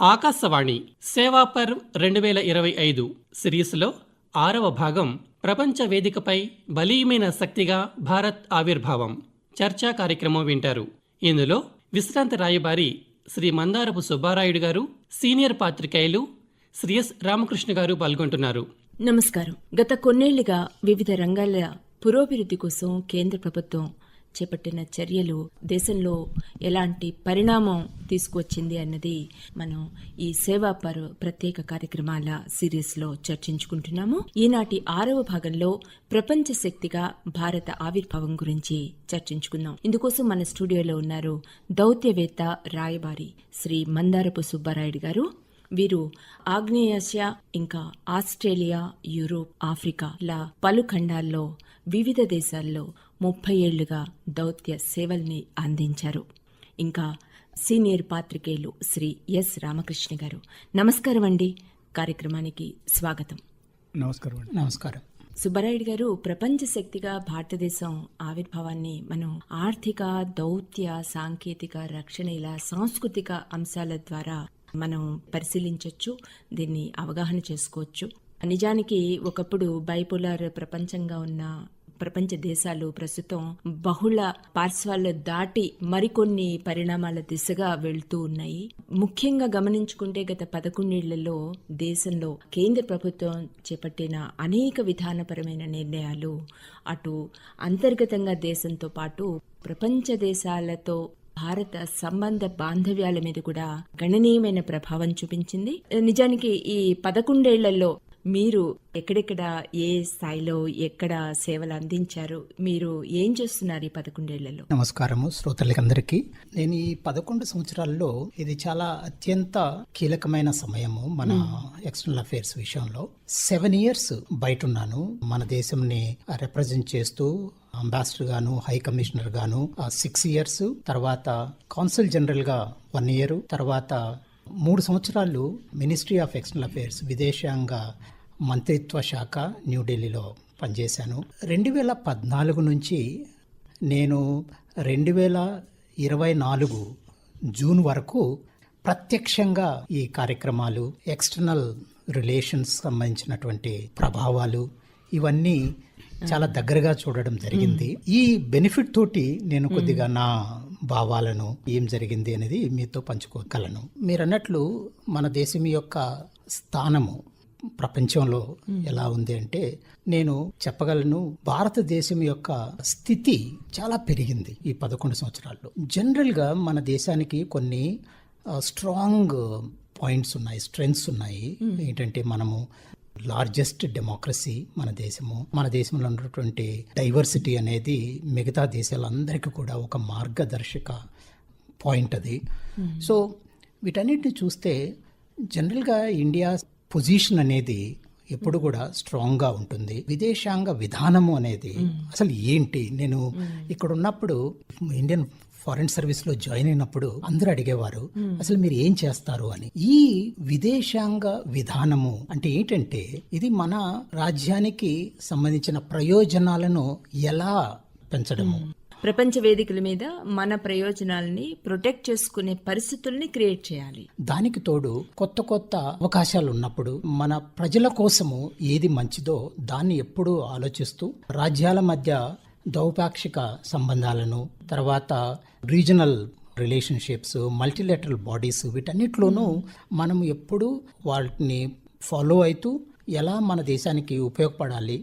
ఆకాశవాణి సేవాపర్ రెండు వేల ఇరవై ఐదు సిరీస్లో ఆరవ భాగం ప్రపంచ వేదికపై బలీయమైన శక్తిగా భారత్ ఆవిర్భావం చర్చా కార్యక్రమం వింటారు. ఇందులో విశ్రాంత రాయబారి శ్రీ మందారపు సుబ్బారాయుడు గారు సీనియర్ పాత్రికేయులు శ్రీ ఎస్ రామకృష్ణ గారు పాల్గొంటున్నారు. నమస్కారం. గత కొన్నేళ్ళుగా వివిధ రంగాల పురోభివృద్ధి కోసం కేంద్ర ప్రభుత్వం చేపట్టిన చర్యలు దేశంలో ఎలాంటి పరిణామం తీసుకువచ్చింది అన్నది మనం ఈ సేవా పర్వ్ ప్రత్యేక కార్యక్రమాల సిరీస్లో చర్చించుకుంటున్నాము. ఈనాటి ఆరవ భాగంలో ప్రపంచ శక్తిగా భారత ఆవిర్భావం గురించి చర్చించుకుందాం. ఇందుకోసం మన స్టూడియోలో ఉన్నారు దౌత్యవేత్త రాయబారి శ్రీ మందారపు సుబ్బారాయుడు గారు. వీరు ఆగ్నేయాసియా ఇంకా ఆస్ట్రేలియా యూరోప్ ఆఫ్రికా లా పలు ఖండాల్లో వివిధ దేశాల్లో ముప్పై ఏళ్ళుగా దౌత్య సేవల్ని అందించారు. ఇంకా సీనియర్ పాత్రికేయులు శ్రీ ఎస్ రామకృష్ణ గారు నమస్కారం అండి. కార్యక్రమానికి స్వాగతం. నమస్కారం నమస్కారం. సుబ్బరాయుడు గారు ప్రపంచ శక్తిగా భారతదేశం ఆవిర్భావాన్ని మనం ఆర్థిక దౌత్య సాంకేతిక రక్షణ ఇలా సాంస్కృతిక అంశాల ద్వారా మనం పరిశీలించవచ్చు దీన్ని అవగాహన చేసుకోవచ్చు. నిజానికి ఒకప్పుడు బైపోలార్ ప్రపంచంగా ఉన్న ప్రపంచ దేశాలు ప్రస్తుతం బహుళ పార్శ్వాలు దాటి మరికొన్ని పరిణామాల దిశగా వెళ్తూ ఉన్నాయి. ముఖ్యంగా గమనించుకుంటే గత పదకొండేళ్ళలో దేశంలో కేంద్ర ప్రభుత్వం చేపట్టిన అనేక విధానపరమైన నిర్ణయాలు అటు అంతర్గతంగా దేశంతో పాటు ప్రపంచ దేశాలతో భారత సంబంధ బాంధవ్యాల మీద కూడా గణనీయమైన ప్రభావం చూపించింది. నిజానికి ఈ పదకొండేళ్ళలో మీరు ఎక్కడెక్కడ ఏ స్థాయిలో ఎక్కడ సేవలు అందించారు? మీరు ఏం చేస్తున్నారు ఈ పదకొండేళ్ళలో? నమస్కారము శ్రోతలకందరికీ నేను ఈ పదకొండు సంవత్సరాల్లో ఇది చాలా అత్యంత కీలకమైన సమయము మన ఎక్స్టర్నల్ అఫైర్స్ విషయంలో. సెవెన్ ఇయర్స్ బయట ఉన్నాను మన దేశంని రిప్రజెంట్ చేస్తూ అంబాసిడర్ గాను హై కమిషనర్ గాను సిక్స్ ఇయర్స్ తర్వాత కాన్సుల్ జనరల్గా వన్ ఇయర్ తర్వాత మూడు సంవత్సరాలు మినిస్ట్రీ ఆఫ్ ఎక్స్టర్నల్ అఫైర్స్ విదేశాంగ మంత్రిత్వ శాఖ న్యూఢిల్లీలో పనిచేశాను. రెండు వేల పద్నాలుగు నుంచి నేను రెండు వేల ఇరవై నాలుగు జూన్ వరకు ప్రత్యక్షంగా ఈ కార్యక్రమాలు ఎక్స్టర్నల్ రిలేషన్స్ సంబంధించినటువంటి ప్రభావాలు ఇవన్నీ చాలా దగ్గరగా చూడడం జరిగింది. ఈ బెనిఫిట్ తోటి నేను కొద్దిగా నా భావాలను ఏం జరిగింది అనేది మీతో పంచుకోగలను. మీరు అన్నట్లు మన దేశం యొక్క స్థానము ప్రపంచంలో ఎలా ఉంది అంటే నేను చెప్పగలను భారతదేశం యొక్క స్థితి చాలా పెరిగింది ఈ పదకొండు సంవత్సరాల్లో. జనరల్గా మన దేశానికి కొన్ని స్ట్రాంగ్ పాయింట్స్ ఉన్నాయి స్ట్రెంగ్స్ ఉన్నాయి. ఏంటంటే మనము లార్జెస్ట్ డెమోక్రసీ మన దేశము మన దేశంలో ఉన్నటువంటి డైవర్సిటీ అనేది మిగతా దేశాలందరికీ కూడా ఒక మార్గదర్శక పాయింట్ అది. సో వీటన్నిటిని చూస్తే జనరల్గా ఇండియా పొజిషన్ అనేది ఎప్పుడు కూడా స్ట్రాంగ్గా ఉంటుంది. విదేశాంగ విధానము అనేది అసలు ఏంటి? నేను ఇక్కడ ఉన్నప్పుడు ఇండియన్ ఫారెన్ సర్వీస్లో జాయిన్ అయినప్పుడు అందరూ అడిగేవారు అసలు మీరు ఏం చేస్తారు? అని. ఈ విదేశాంగ విధానము అంటే ఏంటంటే ఇది మన రాజ్యానికి సంబంధించిన ప్రయోజనాలను ఎలా పెంచడము. ప్రపంచ వేదికల మీద మన ప్రయోజనాల్ని ప్రొటెక్ట్ చేసుకునే పరిస్థితుల్ని క్రియేట్ చేయాలి. దానికి తోడు కొత్త కొత్త అవకాశాలు ఉన్నప్పుడు మన ప్రజల కోసము ఏది మంచిదో దాన్ని ఎప్పుడూ ఆలోచిస్తూ రాజ్యాల మధ్య దౌపాక్షిక సంబంధాలను తర్వాత రీజనల్ రిలేషన్షిప్స్ మల్టీలెటరల్ బాడీస్ వీటన్నిటిలోనూ మనం ఎప్పుడూ వాటిని ఫాలో అవుతూ ఎలా మన దేశానికి ఉపయోగపడాలి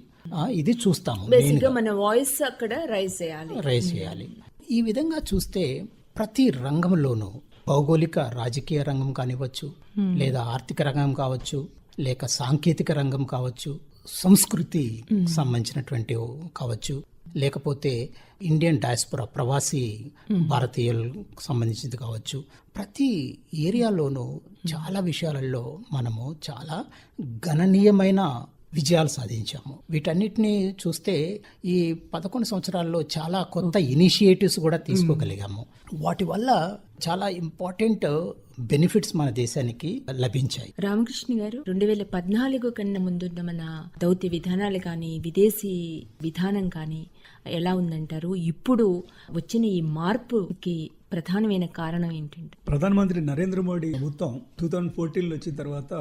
ఇది చూస్తాము మన వాయిస్ అక్కడ రైజ్ చేయాలి. రైజ్ చేయాలి. ఈ విధంగా చూస్తే ప్రతి రంగంలోనూ భౌగోళిక రాజకీయ రంగం కానివ్వచ్చు లేదా ఆర్థిక రంగం కావచ్చు లేక సాంకేతిక రంగం కావచ్చు సంస్కృతి సంబంధించినటువంటి కావచ్చు లేకపోతే ఇండియన్ డయాస్పొరా ప్రవాసీ భారతీయులకు సంబంధించింది కావచ్చు. ప్రతి ఏరియాలోనూ చాలా విషయాలలో మనము చాలా గణనీయమైన విజయాలు సాధించాము. వీటన్నిటిని చూస్తే ఈ పదకొండు సంవత్సరాల్లో చాలా కొత్త ఇనిషియేటివ్స్ కూడా తీసుకోగలిగాము. వాటి వల్ల చాలా ఇంపార్టెంట్ బెనిఫిట్స్ మన దేశానికి లభించాయి. రామకృష్ణ గారు రెండు వేల పద్నాలుగు కన్నా ముందున్న మన దౌత్య విధానాలు కానీ విదేశీ విధానం కానీ ఎలా ఉందంటారు? ఇప్పుడు వచ్చిన ఈ మార్పుకి ప్రధానమైన కారణం ఏంటంటే ప్రధానమంత్రి నరేంద్ర మోడీ ప్రభుత్వం టూ థౌజండ్ ఫోర్టీన్లో వచ్చిన తర్వాత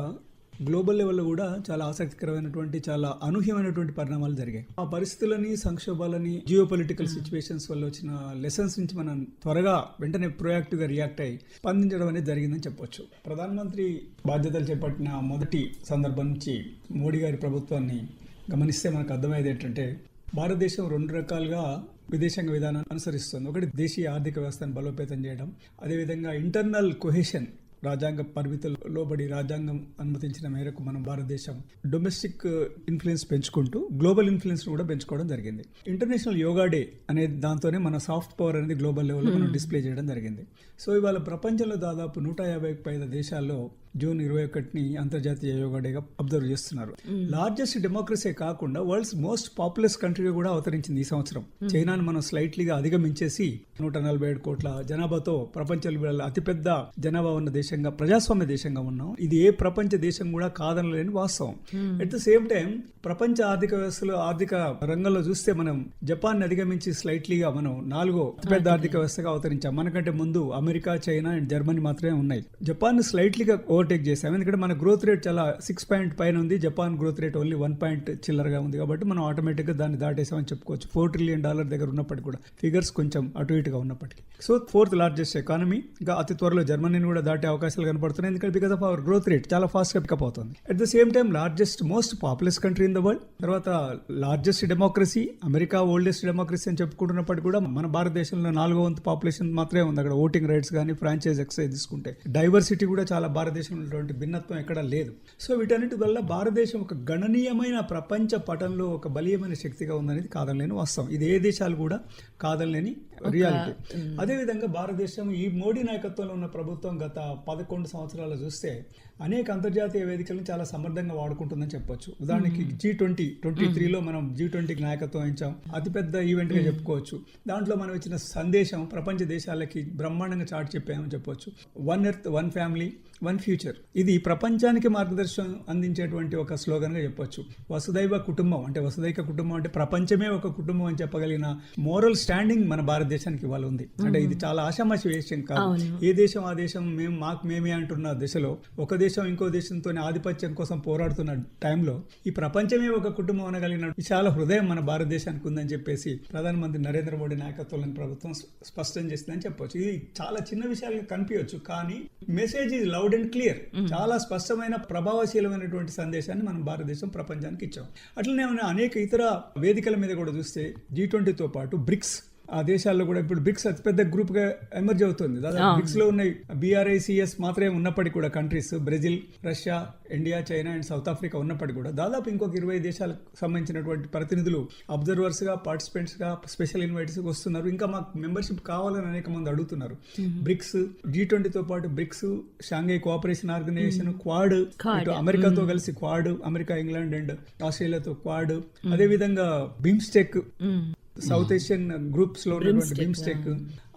గ్లోబల్ లెవెల్లో కూడా చాలా ఆసక్తికరమైనటువంటి చాలా అనూహ్యమైనటువంటి పరిణామాలు జరిగాయి. ఆ పరిస్థితులని సంక్షోభాలని జియో పొలిటికల్ సిచ్యువేషన్స్ వల్ల వచ్చిన లెసన్స్ నుంచి మనం త్వరగా వెంటనే proactive గా రియాక్ట్ అయ్యి స్పందించడం అనేది జరిగిందని చెప్పొచ్చు. ప్రధానమంత్రి బాధ్యతలు చేపట్టిన మొదటి సందర్భం నుంచి మోడీ గారి ప్రభుత్వాన్ని గమనిస్తే మనకు అర్థమయ్యేది ఏంటంటే భారతదేశం రెండు రకాలుగా విదేశాంగ విధానాన్ని అనుసరిస్తుంది. ఒకటి దేశీయ ఆర్థిక వ్యవస్థను బలోపేతం చేయడం అదేవిధంగా ఇంటర్నల్ కొహెషన్ రాజ్యాంగ పరిమితులు లోబడి రాజ్యాంగం అనుమతించిన మేరకు మనం భారతదేశం డొమెస్టిక్ ఇన్ఫ్లుయెన్స్ పెంచుకుంటూ గ్లోబల్ ఇన్ఫ్లుయెన్స్ కూడా పెంచుకోవడం జరిగింది. ఇంటర్నేషనల్ యోగా డే అనే దాంతోనే మన సాఫ్ట్ పవర్ అనేది గ్లోబల్ లెవెల్లో మనం డిస్ప్లే చేయడం జరిగింది. సో ఇవాళ ప్రపంచంలో దాదాపు నూట యాభైకి పైన దేశాల్లో జూన్ ఇరవై ఒకటిని అంతర్జాతీయ యోగా డేగా అబ్జర్వ్ చేస్తున్నారు. లార్జెస్ట్ డెమోక్రసీ కాకుండా వరల్డ్స్ మోస్ట్ పాపులస్ కంట్రీగా కూడా అవతరించింది ఈ సంవత్సరం. చైనాను మనం స్లైట్లీగా అధిగమించేసి నూట నలభై ఏడు కోట్ల జనాభాతో ప్రపంచంలో అతిపెద్ద జనాభా ఉన్న దేశంగా ప్రజాస్వామ్య దేశంగా ఉన్నాం. ఇది ఏ ప్రపంచ దేశం కూడా కాదనలేని వాస్తవం. అట్ ద సేమ్ టైం ప్రపంచ ఆర్థిక వ్యవస్థలో ఆర్థిక రంగంలో చూస్తే మనం జపాన్ అధిగమించి స్లైట్లీగా మనం నాలుగో అతిపెద్ద ఆర్థిక వ్యవస్థగా అవతరించాం. మనకంటే ముందు అమెరికా చైనా అండ్ జర్మనీ మాత్రమే ఉన్నాయి. జపాన్ స్లైట్లీగా ఓవర్టేక్ చేసాము ఎందుకంటే మన గ్రోత్ రేట్ చాలా సిక్స్ పాయింట్ పైన ఉంది. Japan growth rate only one point చిల్లరగా ఉంది కాబట్టి మనం ఆటోమేటిక్గా దాన్ని దాటేసామని చెప్పుకోవచ్చు. ఫోర్ ట్రిలియన్ డాలర్ దగ్గర ఉన్నప్పటికీ కూడా ఫిగర్స్ కొంచెం అటు ఇటుగా ఉన్నప్పటికీ. సో ఫోర్త్ లార్జెస్ట్ ఎకానమీ ఇంకా అతి త్వరలో జర్మనీని కూడా దాటే అవకాశాలు కనపడుతున్నాయి. ఎందుకంటే because of our growth rate చాలా ఫాస్ట్గా పికప్ అవుతుంది. At the same time largest most populous country in the world తర్వాత largest democracy America oldest democracy అని చెప్పుకుంటున్నప్పటికీ కూడా మన భారతదేశంలో నాలుగో వంతు పాపులేషన్ మాత్రమే ఉంది. అక్కడ ఓటింగ్ రైట్స్ కానీ ఫ్రాంచైజ్ ఎక్సైజ్ తీసుకుంటే. డైవర్సిటీ కూడా చాలా భారతదేశం ఉన్నటువంటి భిన్నత్వం ఎక్కడా లేదు. సో వీటన్నిటి వల్ల భారతదేశం ఒక గణనీయమైన ప్రపంచ పటంలో ఒక బలీయమైన శక్తిగా ఉందనేది కాదనలేని వాస్తవం. ఇది ఏ దేశాలు కూడా కాదనలేని రియాలిటీ. అదేవిధంగా భారతదేశం ఈ మోడీ నాయకత్వంలో ఉన్న ప్రభుత్వం గత పదకొండు సంవత్సరాలు చూస్తే అనేక అంతర్జాతీయ వేదికలను చాలా సమర్థంగా వాడుకుంటుందని చెప్పొచ్చు. ఉదాహరణకి జీ ట్వంటీ ట్వంటీ త్రీలో మనం జీ ట్వంటీకి నాయకత్వం వహించాం. అతిపెద్ద ఈవెంట్గా చెప్పుకోవచ్చు. దాంట్లో మనం ఇచ్చిన సందేశం ప్రపంచ దేశాలకి బ్రహ్మాండంగా చాటి చెప్పామని చెప్పొచ్చు. One earth one family one future. ఇది ప్రపంచానికి మార్గదర్శనం అందించేటువంటి ఒక స్లోగన్గా చెప్పొచ్చు. వసుదైవ కుటుంబం అంటే వసుదైక కుటుంబం అంటే ప్రపంచమే ఒక కుటుంబం అని చెప్పగలిగిన మోరల్ స్టాండింగ్ మన భారతదేశానికి ఇవాళ ఉంది అంటే ఇది చాలా ఆషామాషి విషయం కాదు. ఏ దేశం ఆ దేశం మేము మాకు మేమే అంటున్న దశలో ఒక దేశం ఇంకో దేశంతో ఆధిపత్యం కోసం పోరాడుతున్న టైంలో ఈ ప్రపంచమే ఒక కుటుంబం అనగలిగిన విశాల హృదయం మన భారతదేశానికి ఉందని చెప్పేసి ప్రధానమంత్రి నరేంద్ర మోడీ నాయకత్వంలోని ప్రభుత్వం స్ప- స్పష్టం చేసిందని చెప్పొచ్చు. ఇది చాలా చిన్న విషయాలుగా కనిపించవచ్చు కానీ మెసేజ్ ఇది లౌడ్ అండ్ క్లియర్ చాలా స్పష్టమైన ప్రభావశీలమైనటువంటి సందేశాన్ని మనం భారతదేశం ప్రపంచానికి ఇచ్చాం. అట్లనే అనేక ఇతర వేదికల మీద కూడా చూస్తే జీ ట్వంటీతో పాటు బ్రిక్స్ ఆ దేశాల్లో కూడా ఇప్పుడు బ్రిక్స్ అతిపెద్ద గ్రూప్గా ఎమర్జ్ అవుతుంది. దాదాపు బ్రిక్స్లో ఉన్నాయి B R I C S మాత్రమే ఉన్నప్పటికీ కూడా countries Brazil Russia India China and South Africa ఉన్నప్పటికీ కూడా దాదాపు ఇంకొక ఇరవై దేశాలకు సంబంధించినటువంటి ప్రతినిధులు అబ్జర్వర్స్గా పార్టిసిపెంట్స్గా స్పెషల్ ఇన్వైట్స్ వస్తున్నారు. ఇంకా మాకు మెంబర్షిప్ కావాలని అనేక మంది అడుగుతున్నారు. బ్రిక్స్ జీ ట్వంటీతో పాటు BRICS Shanghai Cooperation Organisation Quad ఇటు అమెరికాతో కలిసి క్వాడ్ అమెరికా ఇంగ్లాండ్ అండ్ ఆస్ట్రేలియాతో క్వాడ్. అదే విధంగా బిమ్స్టెక్ సౌత్ ఏషియన్ గ్రూప్స్లో ఉన్నటువంటి బిమ్స్టెక్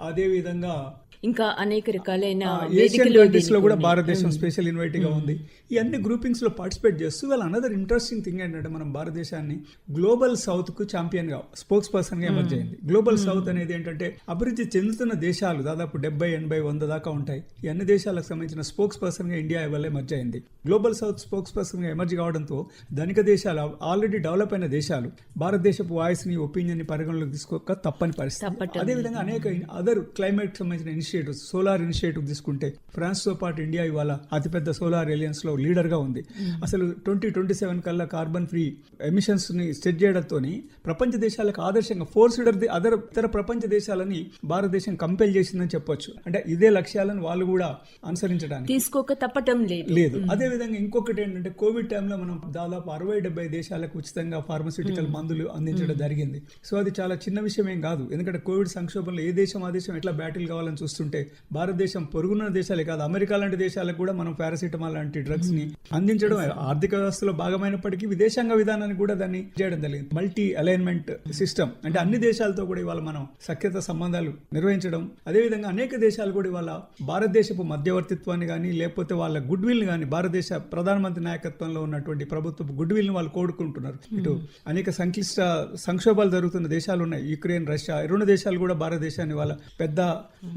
అదే విధంగా ఇంకా అనేక రకాలైన ఏషియన్ కంట్రీస్లో కూడా. భారతదేశం స్పెషల్ ఇన్వైట్గా ఉంది. ఈ అన్ని గ్రూపింగ్స్లో పార్టిసిపేట్ చేస్తూ వాళ్ళ అనదర్ ఇంట్రెస్టింగ్ థింగ్ ఏంటంటే మనం భారతదేశాన్ని గ్లోబల్ సౌత్కు ఛాంపియన్గా స్పోక్స్ పర్సన్గా ఎమర్జ్ అయింది గ్లోబల్ సౌత్ అనేది ఏంటంటే అభివృద్ధి చెందుతున్న దేశాలు దాదాపు డెబ్బై ఎనభై వంద దాకా ఉంటాయి. ఈ అన్ని దేశాలకు సంబంధించిన స్పోక్స్ పర్సన్గా ఇండియా ఇవాళ ఎమర్జ్ అయింది. గ్లోబల్ సౌత్ స్పోక్స్ పర్సన్గా ఎమర్జ్ కావడంతో ధనిక దేశాలు ఆల్రెడీ డెవలప్ అయిన దేశాలు భారతదేశపు వాయిస్ని ఒపీనియన్ని పరిగణలోకి తీసుకోక తప్పని పరిస్థితి. అదేవిధంగా అనేక అదర్ క్లైమేట్ సంబంధించిన ఇనిషియేటివ్స్ సోలార్ ఇనిషియేటివ్ తీసుకుంటే ఫ్రాన్స్తో పాటు ఇండియా ఇవాళ అతిపెద్ద సోలార్ ఎలియన్స్లో లీడర్గా ఉంది అసలు ట్వంటీ ట్వంటీ సెవెన్ కల్లా కార్బన్ ఫ్రీ ఎమిషన్స్ని సెట్ చేయడంతో ప్రపంచ దేశాలకు ఆదర్శంగా ఫోర్ సీడర్ అదర్ ఇతర ప్రపంచ దేశాలని భారతదేశం కంపెల్ చేసిందని చెప్పొచ్చు. అంటే ఇదే లక్ష్యాలను వాళ్ళు కూడా అనుసరించడానికి. తీసుకోక తప్పటం లేదు. లేదు. అదే విధంగా ఇంకొకటి ఏంటంటే కోవిడ్ టైంలో మనం దాదాపు అరవై డెబ్బై దేశాలకు ఉచితంగా ఫార్మస్యూటికల్ మందులు అందించడం జరిగింది. సో అది చాలా చిన్న విషయం ఏం కాదు. ఎందుకంటే కోవిడ్ సంక్షోభంలో ఏ దేశం దేశం ఎట్లా బ్యాటిల్ కావాలని చూస్తుంటే భారతదేశం పొరుగున్న దేశాలే కాదు అమెరికా లాంటి దేశాలకు కూడా మనం పారాసిటమాల్ లాంటి డ్రగ్స్ని అందించడం ఆర్థిక వ్యవస్థలో భాగమైనప్పటికీ విదేశాంగ విధానాన్ని కూడా దాన్ని చేయడం జరిగింది. మల్టీ అలైన్మెంట్ సిస్టమ్ అంటే అన్ని దేశాలతో కూడా ఇవాళ మనం సఖ్యత సంబంధాలు నిర్వహించడం. అదేవిధంగా అనేక దేశాలు కూడా ఇవాళ భారతదేశపు మధ్యవర్తిత్వాన్ని కానీ లేకపోతే వాళ్ళ గుడ్ విల్ కానీ భారతదేశ ప్రధానమంత్రి నాయకత్వంలో ఉన్నటువంటి ప్రభుత్వ గుడ్ విల్ని వాళ్ళు కోరుకుంటున్నారు. ఇటు అనేక సంక్లిష్ట సంక్షోభాలు జరుగుతున్న దేశాలు ఉన్నాయి. యుక్రెయిన్ రష్యా రెండు దేశాలు కూడా భారతదేశాన్ని వాళ్ళ పెద్ద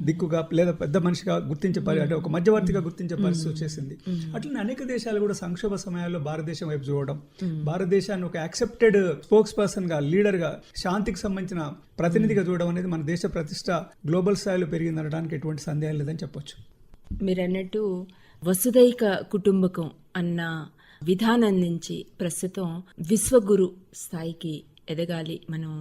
దిక్కుగా లేదా పెద్ద మనిషిగా గుర్తించే పరి అంటే ఒక మధ్యవర్తిగా గుర్తించే పరిస్థితి వచ్చేసింది అట్లనే అనేక దేశాలు కూడా సంక్షోభ సమయాల్లో భారతదేశం వైపు చూడడం భారతదేశాన్ని ఒక యాక్సెప్టెడ్ స్పోక్స్ పర్సన్గా లీడర్గా శాంతికి సంబంధించిన ప్రతినిధిగా చూడడం అనేది మన దేశ ప్రతిష్ట గ్లోబల్ స్థాయిలో పెరిగిందనడానికి ఎటువంటి సందేహం లేదని చెప్పొచ్చు. మీరు అన్నట్టు వసుదైక కుటుంబకం అన్న విధానం నుంచి ప్రస్తుతం విశ్వగురు స్థాయికి ఎదగాలి. మనం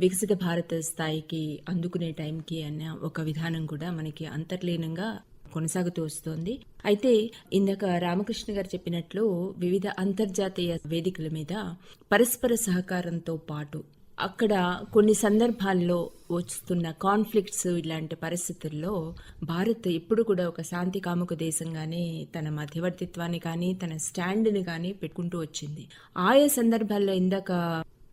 వికసిత భారత స్థాయికి అందుకునే టైంకి అన్న ఒక విధానం కూడా మనకి అంతర్లీనంగా కొనసాగుతూ వస్తోంది. అయితే ఇందాక రామకృష్ణ గారు చెప్పినట్లు వివిధ అంతర్జాతీయ వేదికల మీద పరస్పర సహకారంతో పాటు అక్కడ కొన్ని సందర్భాల్లో వస్తున్న కాన్ఫ్లిక్ట్స్ ఇలాంటి పరిస్థితుల్లో భారత్ ఎప్పుడు కూడా ఒక శాంతి కాముక దేశంగానే తన మధ్యవర్తిత్వాన్ని కానీ తన స్టాండ్ని కానీ పెట్టుకుంటూ వచ్చింది. ఆయా సందర్భాల్లో ఇందాక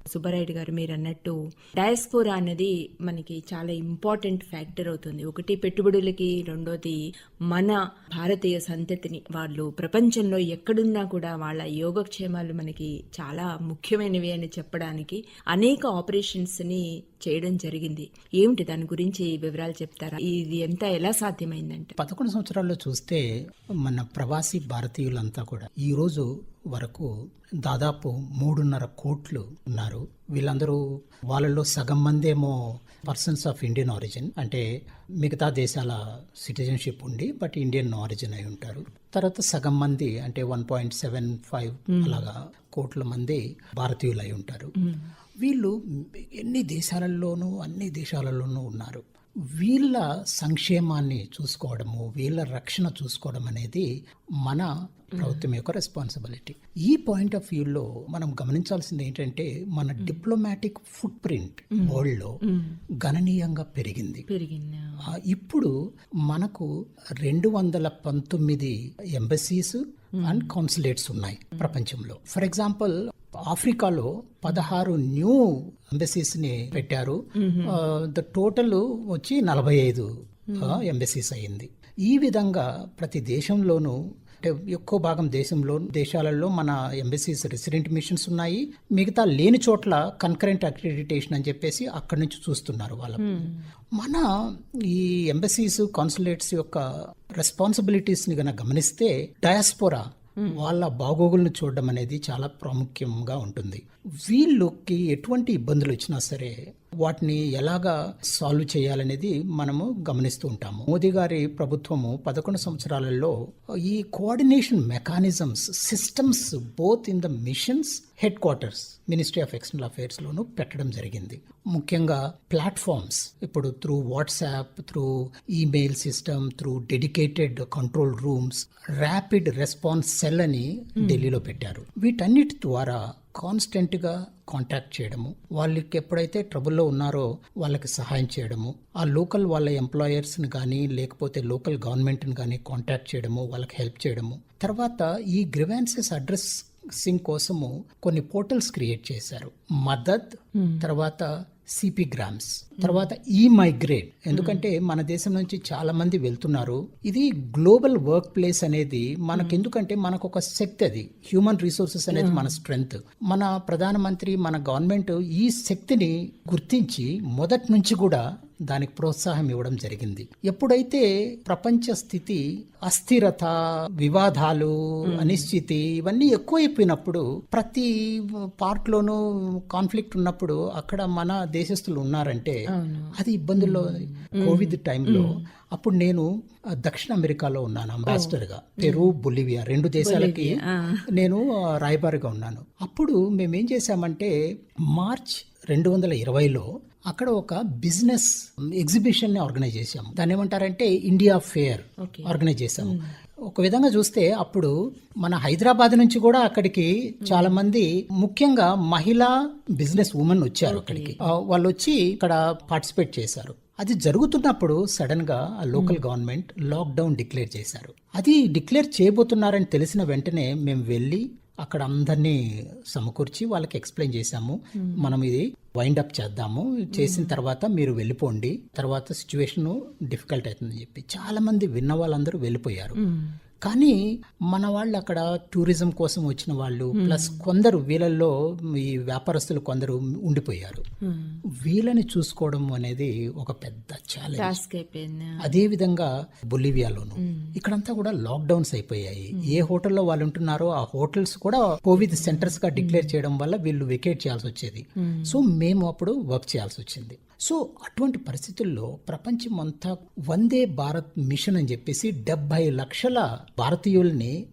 సుబ్బారాయుడు గారు మీరు అన్నట్టు డయాస్పోరా అనేది మనకి చాలా ఇంపార్టెంట్ ఫ్యాక్టర్ అవుతుంది. ఒకటి పెట్టుబడులకి రెండోది మన భారతీయ సంతతిని. వాళ్ళు ప్రపంచంలో ఎక్కడున్నా కూడా వాళ్ళ యోగక్షేమాలు మనకి చాలా ముఖ్యమైనవి అని చెప్పడానికి అనేక ఆపరేషన్స్ని చేయడం జరిగింది. ఏమిటి దాని గురించి వివరాలు చెప్తారా? ఇది ఎంత ఎలా సాధ్యమైందంటే పదకొండు సంవత్సరాల్లో చూస్తే మన ప్రవాసీ భారతీయులంతా కూడా ఈ రోజు వరకు దాదాపు మూడున్నర కోట్లు ఉన్నారు. వీళ్ళందరూ వాళ్ళలో సగం మంది ఏమో పర్సన్స్ ఆఫ్ ఇండియన్ ఆరిజిన్ అంటే మిగతా దేశాల సిటిజన్షిప్ ఉండి బట్ ఇండియన్ ఆరిజిన్ అయి ఉంటారు. తర్వాత సగం మంది అంటే వన్ పాయింట్ సెవెన్ ఫైవ్ అలాగా కోట్ల మంది భారతీయులు అయి ఉంటారు వీళ్ళు ఎన్ని దేశాలలోనూ అన్ని దేశాలలోనూ ఉన్నారు. వీళ్ళ సంక్షేమాన్ని చూసుకోవడము వీళ్ళ రక్షణ చూసుకోవడం అనేది మన ప్రభుత్వం యొక్క రెస్పాన్సిబిలిటీ ఈ పాయింట్ ఆఫ్ వ్యూలో మనం గమనించాల్సింది ఏంటంటే మన డిప్లొమాటిక్ ఫుట్ ప్రింట్ వరల్డ్లో గణనీయంగా పెరిగింది. ఇప్పుడు మనకు రెండు వందల పంతొమ్మిది ఎంబసీస్ అండ్ కాన్సులేట్స్ ఉన్నాయి ప్రపంచంలో. ఫర్ ఎగ్జాంపుల్ ఆఫ్రికాలో పదహారు న్యూ ఎంబసీస్ని పెట్టారు. ద టోటల్ వచ్చి నలభై ఐదు ఎంబసీస్ అయింది ఈ విధంగా ప్రతి దేశంలోనూ అంటే ఎక్కువ భాగం దేశంలో దేశాలలో మన ఎంబసీస్ రెసిడెంట్ మిషన్స్ ఉన్నాయి. మిగతా లేని చోట్ల కన్కరెంట్ అక్రిడిటేషన్ అని చెప్పేసి అక్కడి నుంచి చూస్తున్నారు వాళ్ళ మన ఈ ఎంబసీస్ కాన్సులేట్స్ యొక్క రెస్పాన్సిబిలిటీస్ని గనక గమనిస్తే డయాస్పోరా వాళ్ళ బాగోగులను చూడడం అనేది చాలా ప్రాముఖ్యంగా ఉంటుంది. వీళ్ళకి ఎటువంటి ఇబ్బందులు వచ్చినా సరే వాటిని ఎలాగా సాల్వ్ చేయాలనేది మనము గమనిస్తూ ఉంటాము. మోదీ గారి ప్రభుత్వము పదకొండు సంవత్సరాలలో ఈ coordination mechanisms systems both in the missions headquarters ministry of external affairs లోను పెట్టడం జరిగింది. ముఖ్యంగా ప్లాట్ఫామ్స్ ఇప్పుడు through WhatsApp through email system through dedicated control rooms rapid response cell అని ఢిల్లీలో పెట్టారు. వీటన్నిటి ద్వారా కాన్స్టెంట్గా కాంటాక్ట్ చేయడము వాళ్ళకి ఎప్పుడైతే ట్రబుల్లో ఉన్నారో వాళ్ళకి సహాయం చేయడము ఆ లోకల్ వాళ్ళ ఎంప్లాయర్స్ని కానీ లేకపోతే లోకల్ గవర్నమెంట్ని కానీ కాంటాక్ట్ చేయడము వాళ్ళకి హెల్ప్ చేయడము. తర్వాత ఈ గ్రివాన్సెస్ అడ్రస్ సింగ్ కోసము కొన్ని పోర్టల్స్ క్రియేట్ చేశారు. మదద్ తర్వాత సిపి గ్రామ్స్. తర్వాత ఈ మైగ్రేట్ ఎందుకంటే మన దేశం నుంచి చాలా మంది వెళ్తున్నారు. ఇది గ్లోబల్ వర్క్ ప్లేస్ అనేది మనకు ఎందుకంటే మనకు ఒక శక్తి అది. హ్యూమన్ రిసోర్సెస్ అనేది మన స్ట్రెంగ్త్ మన ప్రధానమంత్రి మన గవర్నమెంట్ ఈ శక్తిని గుర్తించి మొదటి నుంచి కూడా దానికి ప్రోత్సాహం ఇవ్వడం జరిగింది. ఎప్పుడైతే ప్రపంచ స్థితి అస్థిరత వివాదాలు అనిశ్చితి ఇవన్నీ ఎక్కువైపోయినప్పుడు ప్రతి పార్ట్ లోనూ కాన్ఫ్లిక్ట్ ఉన్నప్పుడు అక్కడ మన దేశస్తులు ఉన్నారంటే అది ఇబ్బందుల్లో కోవిడ్ టైంలో అప్పుడు నేను దక్షిణ అమెరికాలో ఉన్నాను అంబాసిడర్గా పెరు బొలివియా రెండు దేశాలకి నేను రాయబారిగా ఉన్నాను. అప్పుడు మేమేం చేశామంటే మార్చ్ రెండు వందల ఇరవైలో అక్కడ ఒక బిజినెస్ ఎగ్జిబిషన్ని ఆర్గనైజ్ చేశాము. దాన్ని ఏమంటారంటే ఇండియా ఫేర్ ఆర్గనైజ్ చేశాము. ఒక విధంగా చూస్తే అప్పుడు మన హైదరాబాద్ నుంచి కూడా అక్కడికి చాలా మంది ముఖ్యంగా మహిళా బిజినెస్ ఉమెన్ వచ్చారు అక్కడికి. వాళ్ళు వచ్చి ఇక్కడ పార్టిసిపేట్ చేశారు. అది జరుగుతున్నప్పుడు సడన్గా ఆ లోకల్ గవర్నమెంట్ లాక్డౌన్ డిక్లేర్ చేశారు. అది డిక్లేర్ చేయబోతున్నారని తెలిసిన వెంటనే మేము వెళ్ళి అక్కడ అందరినీ సమకూర్చి వాళ్ళకి ఎక్స్ప్లెయిన్ చేశాము. మనం ఇది వైండ్ అప్ చేద్దాము. చేసిన తర్వాత మీరు వెళ్ళిపోండి. తర్వాత సిచ్యువేషన్ డిఫికల్ట్ అవుతుందని చెప్పి చాలా మంది విన్న వాళ్ళందరూ వెళ్ళిపోయారు. కానీ మన వాళ్ళు అక్కడ టూరిజం కోసం వచ్చిన వాళ్ళు ప్లస్ కొందరు వీళ్ళల్లో ఈ వ్యాపారస్తులు కొందరు ఉండిపోయారు. వీళ్ళని చూసుకోవడం అనేది ఒక పెద్ద ఛాలెంజ్ అదే విధంగా బొలివియాలోను. ఇక్కడంతా కూడా లాక్డౌన్స్ అయిపోయాయి. ఏ హోటల్లో వాళ్ళు ఉంటున్నారో ఆ హోటల్స్ కూడా కోవిడ్ సెంటర్స్గా డిక్లేర్ చేయడం వల్ల వీళ్ళు వెకేట్ చేయాల్సి వచ్చేది. సో మేము అప్పుడు వర్క్ చేయాల్సి వచ్చింది. సో అటువంటి పరిస్థితుల్లో ప్రపంచం అంతా వందే భారత్ మిషన్ అని చెప్పేసి డెబ్బై లక్షల భారతీయుల్ని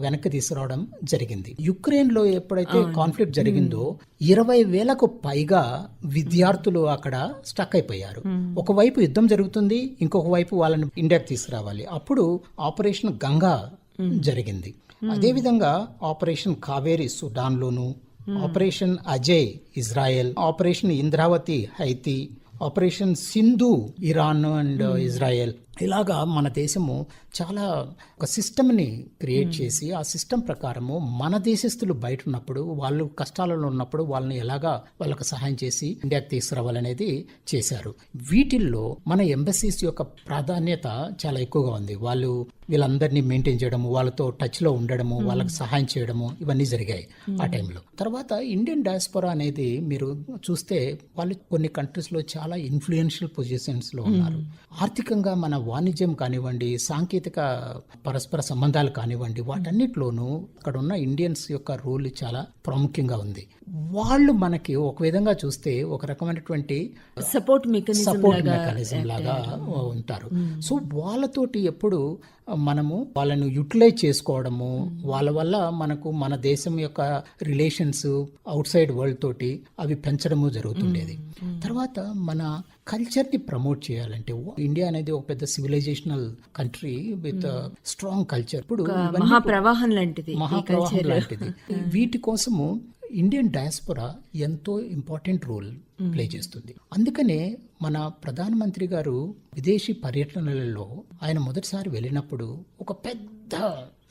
వెనక్కి తీసుకురావడం జరిగింది. యుక్రెయిన్లో ఎప్పుడైతే కాన్ఫ్లిక్ట్ జరిగిందో ఇరవై వేలకు పైగా విద్యార్థులు అక్కడ స్టక్ అయిపోయారు. ఒకవైపు యుద్ధం జరుగుతుంది ఇంకొక వైపు వాళ్ళని ఇండియాకి తీసుకురావాలి. అప్పుడు ఆపరేషన్ గంగా జరిగింది. అదేవిధంగా operation Kaveri సుడాన్లోను operation Ajay Israel operation Indravati Haiti operation Sindhu Iran and Israel ఇలాగా మన దేశము చాలా ఒక సిస్టమ్ని క్రియేట్ చేసి ఆ సిస్టమ్ ప్రకారము మన దేశస్తులు బయట ఉన్నప్పుడు వాళ్ళు కష్టాలలో ఉన్నప్పుడు వాళ్ళని ఎలాగా వాళ్ళకి సహాయం చేసి ఇండియాకి తీసుకురావాలనేది చేశారు. వీటిల్లో మన ఎంబసీస్ యొక్క ప్రాధాన్యత చాలా ఎక్కువగా ఉంది. వాళ్ళు వీళ్ళందరినీ మెయింటైన్ చేయడము వాళ్ళతో టచ్లో ఉండడము వాళ్ళకి సహాయం చేయడము ఇవన్నీ జరిగాయి ఆ టైంలో. తర్వాత ఇండియన్ డయాస్పోరా అనేది మీరు చూస్తే వాళ్ళు కొన్ని కంట్రీస్లో చాలా ఇన్ఫ్లుయెన్షియల్ పొజిషన్స్లో ఉన్నారు ఆర్థికంగా మన వాణిజ్యం కానివ్వండి సాంకేతిక పరస్పర సంబంధాలు కానివ్వండి వాటన్నిటిలోనూ అక్కడ ఉన్న ఇండియన్స్ యొక్క రోల్ చాలా ప్రాముఖ్యంగా ఉంది. వాళ్ళు మనకి ఒక విధంగా చూస్తే ఒక రకమైనటువంటి సపోర్ట్ మెకానిజం సపోర్ట్ మెకానిజం లాగా ఉంటారు. సో వాళ్ళతోటి ఎప్పుడు మనము వాళ్ళను యూటిలైజ్ చేసుకోవడము వాళ్ళ వల్ల మనకు మన దేశం యొక్క రిలేషన్స్ అవుట్ సైడ్ వరల్డ్ తోటి అవి పెంచడము జరుగుతుండేది. తర్వాత మన కల్చర్ని ప్రమోట్ చేయాలంటే ఇండియా అనేది ఒక పెద్ద civilizational country with strong culture ఇప్పుడు మహాప్రవాహం లాంటిది మహాప్రవాహం లాంటిది. వీటి కోసము ఇండియన్ డయాస్పొరా ఎంతో ఇంపార్టెంట్ రోల్ ప్లే చేస్తుంది. అందుకనే మన ప్రధానమంత్రి గారు విదేశీ పర్యటనలలో ఆయన మొదటిసారి వెళ్ళినప్పుడు ఒక పెద్ద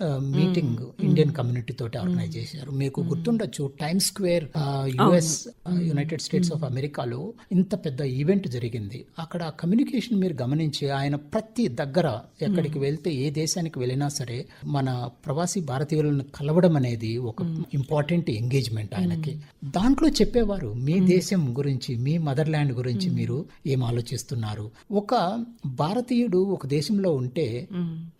మీటింగ్ ఇండియన్ కమ్యూనిటీ తోటి ఆర్గనైజ్ చేశారు. మీకు గుర్తుండొచ్చు time square US United States of అమెరికాలో ఇంత పెద్ద ఈవెంట్ జరిగింది. అక్కడ కమ్యూనికేషన్ మీరు గమనించి ఆయన ప్రతి దగ్గర ఎక్కడికి వెళ్తే ఏ దేశానికి వెళ్ళినా సరే మన ప్రవాసీ భారతీయులను కలవడం అనేది ఒక ఇంపార్టెంట్ ఎంగేజ్మెంట్ ఆయనకి. దాంట్లో చెప్పేవారు మీ దేశం గురించి మీ మదర్ ల్యాండ్ గురించి మీరు ఏం ఆలోచిస్తున్నారు? ఒక భారతీయుడు ఒక దేశంలో ఉంటే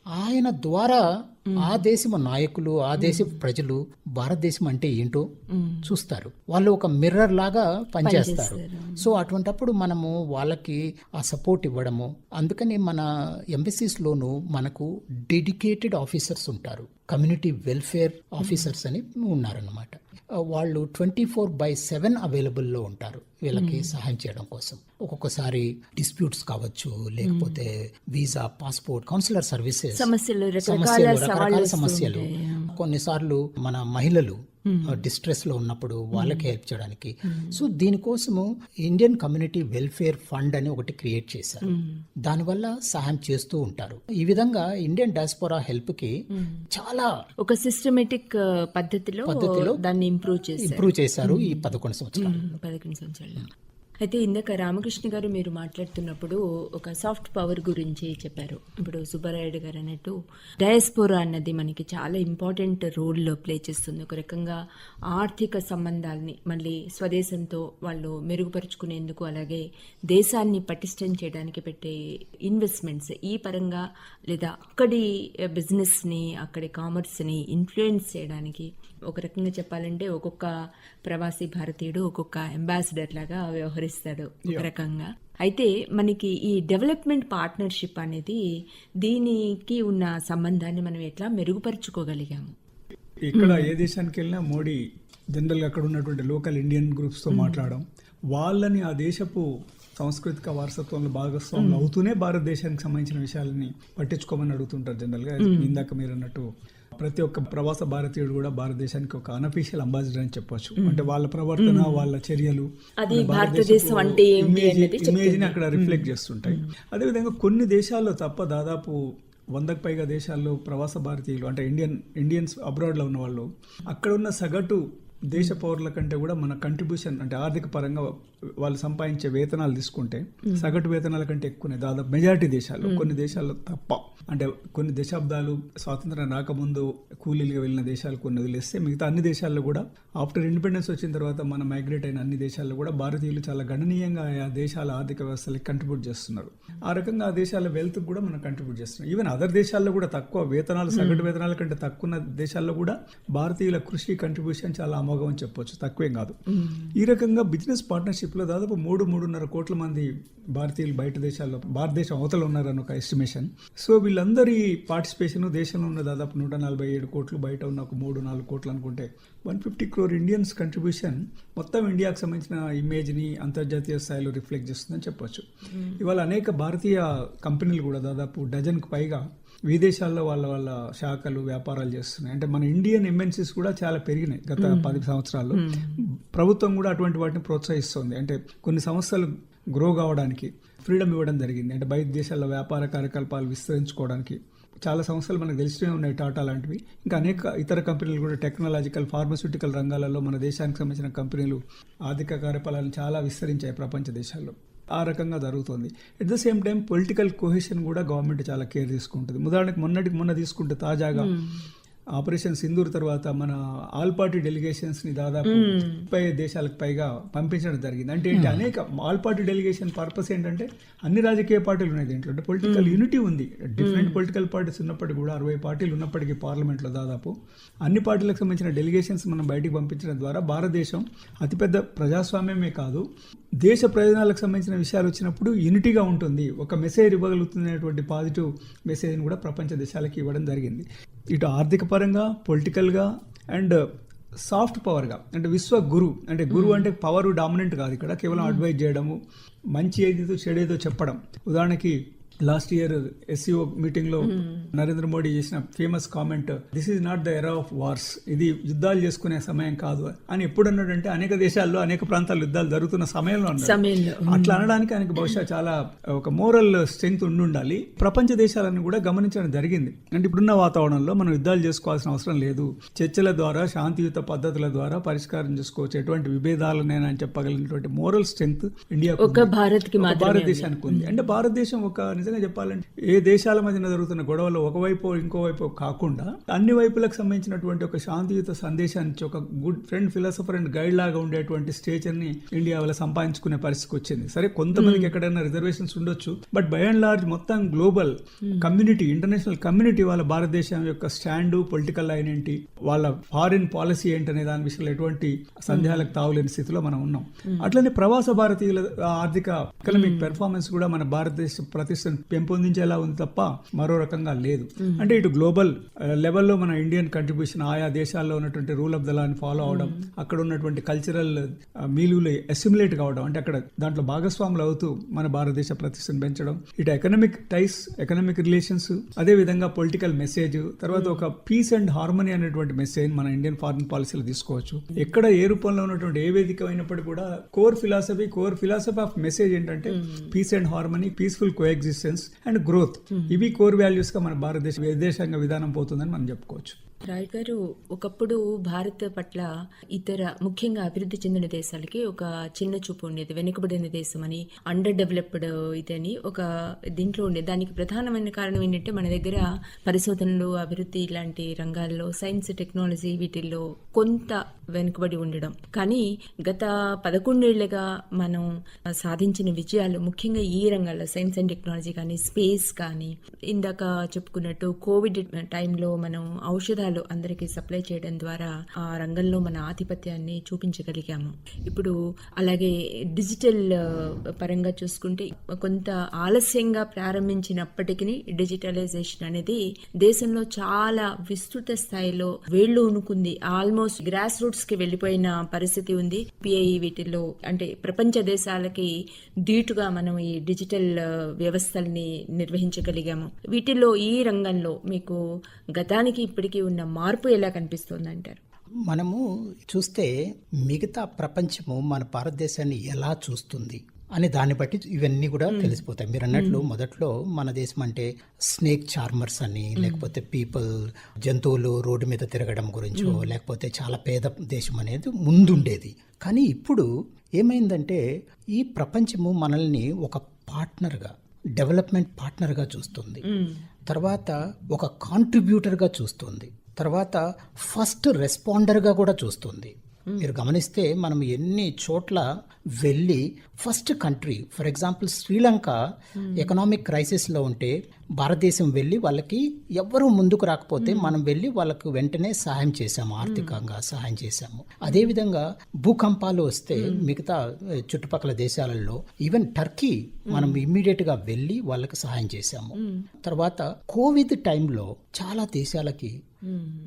ఆయన ద్వారా ఆ దేశం నాయకులు ఆ దేశ ప్రజలు భారతదేశం అంటే ఏంటో చూస్తారు. వాళ్ళు ఒక మిర్రర్ లాగా పనిచేస్తారు. సో అటువంటప్పుడు మనము వాళ్ళకి ఆ సపోర్ట్ ఇవ్వడము అందుకని మన ఎంబసీస్ లోను మనకు డెడికేటెడ్ ఆఫీసర్స్ ఉంటారు. కమ్యూనిటీ వెల్ఫేర్ ఆఫీసర్స్ అని ఉన్నారన్నమాట. వాళ్ళు ట్వంటీ ఫోర్ బై సెవెన్ అవైలబుల్లో ఉంటారు. వీళ్ళకి సహాయం చేయడం కోసం. ఒక్కొక్కసారి డిస్ప్యూట్స్ కావచ్చు లేకపోతే వీసా పాస్పోర్ట్ కౌన్సిలర్ సర్వీసెస్ సమస్యలు రకరకాల సమస్యలు కొన్నిసార్లు మన మహిళలు డిస్ట్రెస్లో ఉన్నప్పుడు వాళ్ళకి హెల్ప్ చేయడానికి. సో దీనికోసము ఇండియన్ కమ్యూనిటీ వెల్ఫేర్ ఫండ్ అని ఒకటి క్రియేట్ చేశారు. దానివల్ల సహాయం చేస్తూ ఉంటారు. ఈ విధంగా ఇండియన్ డయాస్పోరా హెల్ప్కి చాలా ఒక సిస్టమేటిక్ పద్ధతిలో పద్ధతిలో దాన్ని ఇంప్రూవ్ చేశారు. ఇంప్రూవ్ చేశారు ఈ పదకొండు సంవత్సరాలు. పదకొండు సంవత్సరాలు అయితే ఇందాక రామకృష్ణ గారు మీరు మాట్లాడుతున్నప్పుడు ఒక సాఫ్ట్ పవర్ గురించి చెప్పారు. ఇప్పుడు సుబ్బారాయుడు గారు అన్నట్టు డయాస్పోరా అన్నది మనకి చాలా ఇంపార్టెంట్ రోల్లో ప్లే చేస్తుంది. ఒక రకంగా ఆర్థిక సంబంధాలని మళ్ళీ స్వదేశంతో వాళ్ళు మెరుగుపరుచుకునేందుకు అలాగే దేశాన్ని పటిష్టం చేయడానికి పెట్టే ఇన్వెస్ట్మెంట్స్ ఈ పరంగా లేదా అక్కడి బిజినెస్ని అక్కడి కామర్స్ని ఇన్ఫ్లుయెన్స్ చేయడానికి ఒక రకంగా చెప్పాలంటే ఒక్కొక్క ప్రవాసీ భారతీయుడు ఒక్కొక్క అంబాసిడర్ లాగా వ్యవహరిస్తాడు ఒక రకంగా. అయితే మనకి ఈ డెవలప్మెంట్ పార్ట్నర్షిప్ అనేది దీనికి ఉన్న సంబంధాన్ని మనం ఎట్లా మెరుగుపరుచుకోగలిగాము? ఇక్కడ ఏ దేశానికి వెళ్ళినా మోడీ జనరల్గా అక్కడ ఉన్నటువంటి లోకల్ ఇండియన్ గ్రూప్స్తో మాట్లాడడం వాళ్ళని ఆ దేశపు సాంస్కృతిక వారసత్వంలో భాగస్వాములు అవుతూనే భారతదేశానికి సంబంధించిన విషయాలని పట్టించుకోమని అడుగుతుంటారు జనరల్గా ఇందాక మీరు అన్నట్టు ప్రతి ఒక్క ప్రవాస భారతీయుడు కూడా భారతదేశానికి ఒక అనఫీషియల్ అంబాసిడర్ అని చెప్పొచ్చు. అంటే వాళ్ళ ప్రవర్తన వాళ్ళ చర్యలు భారతదేశం అంటే ఇమేజ్ అక్కడ రిఫ్లెక్ట్ చేస్తుంటాయి. అదేవిధంగా కొన్ని దేశాల్లో తప్ప దాదాపు వందకు పైగా దేశాల్లో ప్రవాస భారతీయులు అంటే ఇండియన్ ఇండియన్స్ అబ్రాడ్లో ఉన్న వాళ్ళు అక్కడ ఉన్న సగటు దేశ పౌరుల కంటే కూడా మన కంట్రిబ్యూషన్ అంటే ఆర్థిక పరంగా వాళ్ళు సంపాదించే వేతనాలు తీసుకుంటే సగటు వేతనాల కంటే ఎక్కువనే దాదాపు మెజారిటీ దేశాల్లో. కొన్ని దేశాల్లో తప్ప. అంటే కొన్ని దశాబ్దాలు స్వాతంత్రం రాకముందు కూలీలుగా వెళ్ళిన దేశాలు కొన్ని వదిలేస్తే మిగతా అన్ని దేశాల్లో కూడా ఆఫ్టర్ ఇండిపెండెన్స్ వచ్చిన తర్వాత మనం మైగ్రేట్ అయిన అన్ని దేశాల్లో కూడా భారతీయులు చాలా గణనీయంగా ఆ దేశాల ఆర్థిక వ్యవస్థలకు కంట్రిబ్యూట్ చేస్తున్నారు. ఆ రకంగా ఆ దేశాల వెల్త్ కూడా మనం కంట్రిబ్యూట్ చేస్తున్నాం. ఈవెన్ అదర్ దేశాల్లో కూడా తక్కువ వేతనాలు సగటు వేతనాల కంటే తక్కువ ఉన్న దేశాల్లో కూడా భారతీయుల కృషి కంట్రిబ్యూషన్ చాలా అమోఘం చెప్పొచ్చు. తక్కువేం కాదు. ఈ రకంగా బిజినెస్ పార్ట్నర్షిప్ లో దాదాపు మూడు మూడున్నర కోట్ల మంది భారతీయులు బయట దేశాల్లో భారతదేశం అవతల ఉన్నారని ఒక ఎస్టిమేషన్. సో వీళ్ళందరి పార్టిసిపేషన్ దేశంలో ఉన్న దాదాపు నూట నలభై ఏడు కోట్లు బయట ఉన్న ఒక మూడు నాలుగు కోట్లు అనుకుంటే one fifty crore Indians contribution మొత్తం ఇండియాకు సంబంధించిన ఇమేజ్ని అంతర్జాతీయ స్థాయిలో రిఫ్లెక్ట్ చేస్తుందని చెప్పొచ్చు. ఇవాళ అనేక భారతీయ కంపెనీలు కూడా దాదాపు డజన్కు పైగా విదేశాల్లో వాళ్ళ వాళ్ళ శాఖలు వ్యాపారాలు చేస్తున్నాయి. అంటే మన ఇండియన్ ఎంఎన్సీస్ కూడా చాలా పెరిగినాయి గత పది సంవత్సరాల్లో. ప్రభుత్వం కూడా అటువంటి వాటిని ప్రోత్సహిస్తుంది. అంటే కొన్ని సంస్థలు గ్రో కావడానికి ఫ్రీడమ్ ఇవ్వడం జరిగింది. అంటే బయట దేశాల్లో వ్యాపార కార్యకలాపాలు విస్తరించుకోవడానికి చాలా సంస్థలు మనకు తెలిసినే ఉన్నాయి టాటా లాంటివి. ఇంకా అనేక ఇతర కంపెనీలు కూడా టెక్నాలజికల్ ఫార్మస్యూటికల్ రంగాలలో మన దేశానికి సంబంధించిన కంపెనీలు ఆర్థిక కార్యకలాపాలను చాలా విస్తరించాయి ప్రపంచ దేశాల్లో. ఆ రకంగా జరుగుతుంది. At the same time political cohesion కూడా గవర్నమెంట్ చాలా కేర్ తీసుకుంటుంది. ఉదాహరణకు మొన్నటికి మొన్న తీసుకుంటే తాజాగా hmm. ఆపరేషన్ సింధూర్ తర్వాత మన ఆల్ పార్టీ డెలిగేషన్స్ని దాదాపు ముప్పై దేశాలకు పైగా పంపించడం జరిగింది. అంటే ఏంటి అనేక ఆల్ పార్టీ డెలిగేషన్ పర్పస్ ఏంటంటే అన్ని రాజకీయ పార్టీలు ఉన్నాయి దీంట్లో. అంటే పొలిటికల్ యూనిటీ ఉంది. డిఫరెంట్ పొలిటికల్ పార్టీస్ ఉన్నప్పటికీ కూడా అరవై పార్టీలు ఉన్నప్పటికీ పార్లమెంట్లో దాదాపు అన్ని పార్టీలకు సంబంధించిన డెలిగేషన్స్ మనం బయటికి పంపించడం ద్వారా భారతదేశం అతిపెద్ద ప్రజాస్వామ్యమే కాదు దేశ ప్రయోజనాలకు సంబంధించిన విషయాలు వచ్చినప్పుడు యూనిటీగా ఉంటుంది. ఒక మెసేజ్ ఇవ్వగలుగుతున్నటువంటి పాజిటివ్ మెసేజ్ని కూడా ప్రపంచ దేశాలకు ఇవ్వడం జరిగింది. ఇటు ఆర్థిక పరంగా పొలిటికల్గా అండ్ సాఫ్ట్ పవర్గా. అంటే విశ్వ గురు. అంటే గురువు అంటే పవర్ డామినెంట్ కాదు ఇక్కడ. కేవలం అడ్వైజ్ చేయడము మంచి ఏదితో చెడేదో చెప్పడం. ఉదాహరణకి లాస్ట్ ఇయర్ ఎస్సీఓ మీటింగ్లో నరేంద్ర మోడీ చేసిన famous comment this is not the era of wars ఇది యుద్ధాలు చేసుకునే సమయం కాదు అని ఎప్పుడు అన్నాడంటే అనేక దేశాల్లో అనేక ప్రాంతాల్లో యుద్ధాలు జరుగుతున్న సమయంలో సమయంలో. అట్లా అనడానికి ఆయనకు బహుశా చాలా ఒక మోరల్ స్ట్రెంగ్త్ ఉండి ఉండాలి ప్రపంచ దేశాలను కూడా గమనించడం జరిగింది. అంటే ఇప్పుడున్న వాతావరణంలో మనం యుద్ధాలు చేసుకోవాల్సిన అవసరం లేదు. చర్చల ద్వారా శాంతియుత పద్ధతుల ద్వారా పరిష్కారం చేసుకోవచ్చు ఎటువంటి విభేదాలనైనా అని చెప్పగలిగినటువంటి మోరల్ స్ట్రెంగ్త్ ఇండియా భారత్ భారతదేశానికి ఉంది. అంటే భారతదేశం ఒక నిజంగా చెప్పాలంటే ఏ దేశాల మధ్యన జరుగుతున్న గొడవలు ఒకవైపు ఇంకోవైపు కాకుండా అన్ని వైపులకు సంబంధించినటువంటి ఒక శాంతియుత సందేశాన్ని ఇచ్చి ఒక good friend philosopher and guide లాగా ఉండేటువంటి స్టేచర్ని ఇండియా వల్ల సంపాదించుకునే పరిస్థితికి వచ్చింది. సరే కొంతమందికి ఎక్కడైనా రిజర్వేషన్స్ ఉండొచ్చు బట్ బై అండ్ లార్జ్ మొత్తం గ్లోబల్ కమ్యూనిటీ ఇంటర్నేషనల్ కమ్యూనిటీ వాళ్ళ భారతదేశం యొక్క స్టాండ్ పొలిటికల్ లైన్ ఏంటి వాళ్ళ ఫారిన్ పాలసీ ఏంటనే దాని విషయంలో ఎటువంటి సందేహాలకు తావులేని స్థితిలో మనం ఉన్నాం. అట్లనే ప్రవాస భారతీయుల ఆర్థిక ఎకనామిక్ పెర్ఫార్మెన్స్ కూడా మన భారతదేశ ప్రతిష్టను పెంపొందించేలా ఉంది తప్ప మరో రకంగా లేదు. అంటే ఇటు గ్లోబల్ లెవెల్లో మన ఇండియన్ కంట్రిబ్యూషన్ ఆయా దేశాల్లో ఉన్నటువంటి rule of the law follow అవడం అక్కడ ఉన్నటువంటి కల్చరల్ మీలులు అసిములేట్ కావడం అంటే అక్కడ దాంట్లో భాగస్వాములు అవుతూ మన భారతదేశ ప్రతిష్టను పెంచడం ఇటు ఎకనామిక్ టైస్ ఎకనామిక్ రిలేషన్స్ అదే విధంగా పొలిటికల్ మెసేజ్ తర్వాత ఒక పీస్ అండ్ హార్మనీ అనేటువంటి మెసేజ్ మన ఇండియన్ ఫారిన్ పాలసీలో తీసుకోవచ్చు. ఎక్కడ ఏ రూపంలో ఉన్నటువంటి ఏ వేదిక అయినప్పటికీ కూడా core philosophy core philosophy of message ఏంటంటే peace and harmony peaceful coexistence and growth ఇవి కోర్ వాల్యూస్గా మన భారతదేశ విదేశాంగ విధానం పోతుందని మనం చెప్పుకోవచ్చు. రాయ్ గారు ఒకప్పుడు భారత్ పట్ల ఇతర ముఖ్యంగా అభివృద్ధి చెందిన దేశాలకి ఒక చిన్న చూపు ఉండేది వెనుకబడిన దేశం అని అండర్ డెవలప్డ్ ఇదని ఒక దీంట్లో ఉండేది. దానికి ప్రధానమైన కారణం ఏంటంటే మన దగ్గర పరిశోధనలు అభివృద్ధి ఇలాంటి రంగాల్లో సైన్స్ టెక్నాలజీ వీటిల్లో కొంత వెనుకబడి ఉండడం. కానీ గత పదకొండేళ్ళుగా మనం సాధించిన విజయాలు ముఖ్యంగా ఈ రంగాల్లో సైన్స్ అండ్ టెక్నాలజీ కానీ స్పేస్ కానీ ఇందాక చెప్పుకున్నట్టు కోవిడ్ టైంలో మనం ఔషధ ఔషధాలు అందరికీ సప్లై చేయడం ద్వారా ఆ రంగంలో మన ఆధిపత్యాన్ని చూపించగలిగాము. ఇప్పుడు అలాగే డిజిటల్ పరంగా చూసుకుంటే కొంత ఆలస్యంగా ప్రారంభించినప్పటికీ డిజిటలైజేషన్ అనేది దేశంలో చాలా విస్తృత స్థాయిలో వేళ్ళు ఉనుకుంది. ఆల్మోస్ట్ గ్రాస్ రూట్స్కి వెళ్ళిపోయిన పరిస్థితి ఉంది. పిఐ వీటిల్లో అంటే ప్రపంచ దేశాలకి ధీటుగా మనం ఈ డిజిటల్ వ్యవస్థల్ని నిర్వహించగలిగాము. వీటిలో ఈ రంగంలో మీకు గతానికి ఇప్పటికీ ఉన్న మార్పు ఎలా కనిపిస్తుంది అంటారు మనము చూస్తే మిగతా ప్రపంచము మన భారతదేశాన్ని ఎలా చూస్తుంది అని దాన్ని బట్టి ఇవన్నీ కూడా తెలిసిపోతాయి. మీరు అన్నట్లు మొదట్లో మన దేశం అంటే స్నేక్ చార్మర్స్ అని లేకపోతే పీపుల్ జంతువులు రోడ్డు మీద తిరగడం గురించో లేకపోతే చాలా పేద దేశం అనేది ముందుండేది. కానీ ఇప్పుడు ఏమైందంటే ఈ ప్రపంచము మనల్ని ఒక పార్ట్నర్గా డెవలప్మెంట్ పార్ట్నర్గా చూస్తుంది. తర్వాత ఒక కాంట్రిబ్యూటర్గా చూస్తుంది. తర్వాత ఫస్ట్ రెస్పాండర్గా కూడా చూస్తుంది. మీరు గమనిస్తే మనం ఎన్ని చోట్ల వెళ్ళి first country for example Sri Lanka economic క్రైసిస్లో ఉంటే భారతదేశం వెళ్ళి వాళ్ళకి ఎవ్వరూ ముందుకు రాకపోతే మనం వెళ్ళి వాళ్ళకు వెంటనే సహాయం చేశాము ఆర్థికంగా సహాయం చేశాము. అదేవిధంగా భూకంపాలు వస్తే మిగతా చుట్టుపక్కల దేశాలలో ఈవెన్ టర్కీ మనం గా వెళ్ళి వాళ్ళకి సహాయం చేశాము. తర్వాత కోవిడ్ టైంలో చాలా దేశాలకి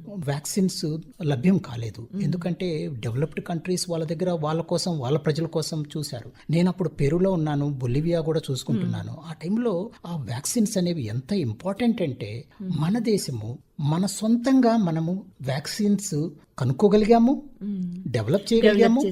వ్యాక్సిన్స్ లభ్యం కాలేదు. ఎందుకంటే డెవలప్డ్ కంట్రీస్ వాళ్ళ దగ్గర వాళ్ళ కోసం వాళ్ళ ప్రజల కోసం చూశారు. నేను అప్పుడు పెరులో ఉన్నాను బొలివియా కూడా చూసుకుంటున్నాను. ఆ టైంలో ఆ వ్యాక్సిన్స్ అనేవి ఎంత ఇంపార్టెంట్ అంటే మన దేశము మన సొంతంగా మనము వ్యాక్సిన్స్ కనుక్కోగలిగాము డెవలప్ చేయగలిగాము